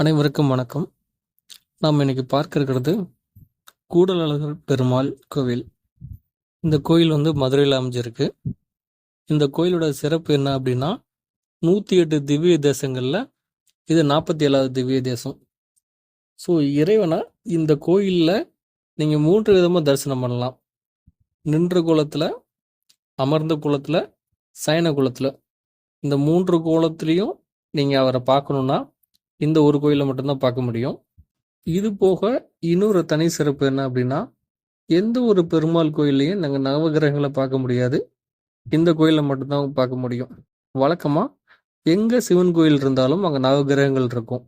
அனைவருக்கும் வணக்கம். நாம் இன்னைக்கு பார்க்க இருக்கிறது கூடலழகர் பெருமாள் கோவில். இந்த கோயில் வந்து மதுரையில் அமைஞ்சிருக்கு. இந்த கோயிலோட சிறப்பு என்ன அப்படின்னா நூற்றி எட்டு திவ்ய தேசங்களில் இது நாற்பத்தி ஏழாவது திவ்ய தேசம். ஸோ இறைவனா இந்த கோயிலில் நீங்கள் மூன்று விதமாக தரிசனம் பண்ணலாம். நின்ற குளத்தில் அமர்ந்த குளத்தில் சயன குளத்தில் இந்த மூன்று கோலத்துலேயும் நீங்கள் அவரை பார்க்கணுன்னா இந்த ஒரு கோயிலில் மட்டும்தான் பார்க்க முடியும். இது போக இன்னொரு தனி சிறப்பு என்ன அப்படின்னா எந்த ஒரு பெருமாள் கோயில்லையும் நாங்கள் நவகிரகங்களை பார்க்க முடியாது. இந்த கோயிலில் மட்டும்தான் பார்க்க முடியும். வழக்கமாக எங்கே சிவன் கோயில் இருந்தாலும் அங்கே நவகிரகங்கள் இருக்கும்.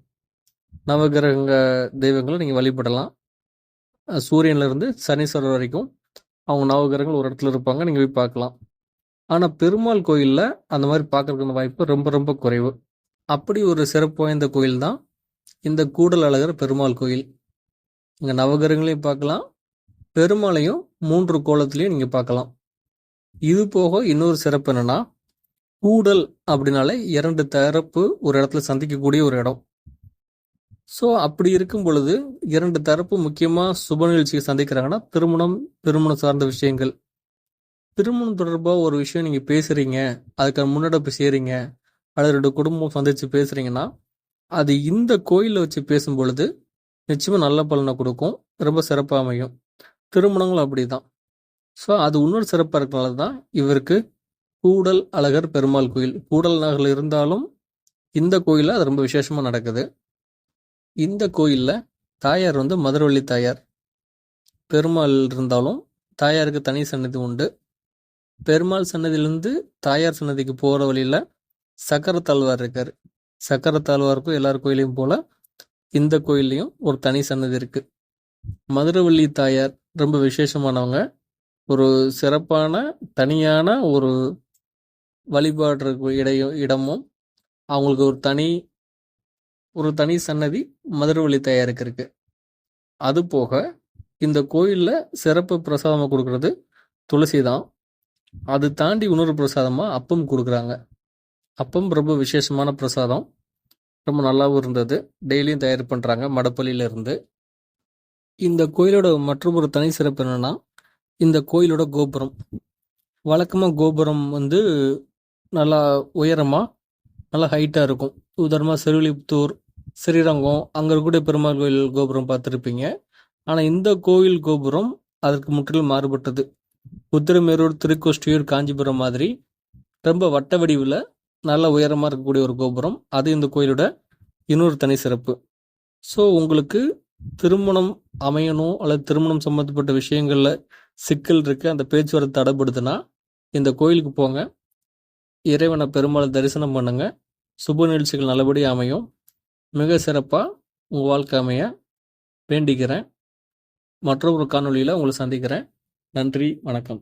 நவகிரக தெய்வங்களை நீங்கள் வழிபடலாம். சூரியன்லேருந்து சனீஸ்வரர் வரைக்கும் அவங்க நவகிரகங்கள் ஒரு இடத்துல இருப்பாங்க நீங்கள் போய் பார்க்கலாம். ஆனால் பெருமாள் கோயிலில் அந்த மாதிரி பார்க்குறதுக்கான வாய்ப்பு ரொம்ப ரொம்ப குறைவு. அப்படி ஒரு சிறப்பு வாய்ந்த கோயில் தான் இந்த கூடல் அழகர் பெருமாள் கோயில். இங்கே நவகிரகங்களையும் பார்க்கலாம். பெருமாளையும் மூன்று கோலத்திலையும் நீங்கள் பார்க்கலாம். இது போக இன்னொரு சிறப்பு என்னன்னா கூடல் அப்படின்னாலே இரண்டு தரப்பு ஒரு இடத்துல சந்திக்கக்கூடிய ஒரு இடம். ஸோ அப்படி இருக்கும் பொழுது இரண்டு தரப்பு முக்கியமாக சுப நிகழ்ச்சியை சந்திக்கிறாங்கன்னா திருமணம் திருமணம் சார்ந்த விஷயங்கள். திருமணம் தொடர்பாக ஒரு விஷயம் நீங்கள் பேசுகிறீங்க அதுக்கான முன்னெடுப்பு செய்கிறீங்க அல்லது ரெண்டு குடும்பம் சந்திச்சு பேசுறீங்கன்னா அது இந்த கோயிலில் வச்சு பேசும் பொழுது நிச்சயமாக நல்ல பலனை கொடுக்கும். ரொம்ப சிறப்பாக அமையும். திருமணங்களும் அப்படிதான். ஸோ அது இன்னொரு சிறப்பாக இருக்கிறனால தான் இவருக்கு கூடல் அழகர் பெருமாள் கோயில். கூடல் நகரில் இருந்தாலும் இந்த கோயிலில் அது ரொம்ப விசேஷமாக நடக்குது. இந்த கோயிலில் தாயார் வந்து மதுரவள்ளி தாயார். பெருமாள் இருந்தாலும் தாயாருக்கு தனி சன்னதி உண்டு. பெருமாள் சன்னதியிலேருந்து தாயார் சன்னதிக்கு போகிற வழியில் சக்கர தாழ்வார் இருக்கார். சக்கர தாழ்வாருக்கும் எல்லார் கோயிலையும் போல இந்த கோயில்லையும் ஒரு தனி சன்னதி இருக்குது மதுரவள்ளி தாயார் ரொம்ப விசேஷமானவங்க. ஒரு சிறப்பான தனியான ஒரு வழிபாடு இடையும் இடமும் அவங்களுக்கு ஒரு தனி ஒரு தனி சன்னதி மதுரவள்ளி தாயாருக்கு இருக்கு. அது போக இந்த கோயிலில் சிறப்பு பிரசாதமாக கொடுக்கறது துளசி தான் அது தாண்டி இன்னொரு பிரசாதமாக அப்பம் கொடுக்குறாங்க. அப்பவும் ரொம்ப விசேஷமான பிரசாதம். ரொம்ப நல்லாவும் இருந்தது. டெய்லியும் தயார் பண்ணுறாங்க மடப்பள்ளியிலேருந்து இந்த கோயிலோட மற்றும் ஒரு தனி சிறப்பு என்னன்னா இந்த கோயிலோட கோபுரம். வழக்கமாக கோபுரம் வந்து நல்லா உயரமாக நல்லா ஹைட்டாக இருக்கும். உதாரணமாக செருவிலிபுத்தூர் ஸ்ரீரங்கம் அங்கே இருக்கக்கூடிய பெருமாள் கோயில் கோபுரம் பார்த்துருப்பீங்க. ஆனால் இந்த கோயில் கோபுரம் அதற்கு முற்றிலும் மாறுபட்டது. உத்திரமேரூர் திருக்கோஷ்டியூர் காஞ்சிபுரம் மாதிரி ரொம்ப வட்ட வடிவில் நல்ல உயரமாக இருக்கக்கூடிய ஒரு கோபுரம். அது இந்த கோயிலோட இன்னொரு தனி சிறப்பு. ஸோ உங்களுக்கு திருமணம் அமையணும் அல்லது திருமணம் சம்மந்தப்பட்ட விஷயங்களில் சிக்கல் இருக்குது அந்த பேச்சுவார்த்தை தடைப்படுதுன்னா இந்த கோயிலுக்கு போங்க. இறைவனை பெருமாளை தரிசனம் பண்ணுங்க. சுப நிகழ்ச்சிகள் நல்லபடியாக அமையும். மிக சிறப்பாக உங்கள் வாழ்க்கை அமைய வேண்டிக்கிறேன். மற்றொரு காணொலியில் உங்களை சந்திக்கிறேன். நன்றி வணக்கம்.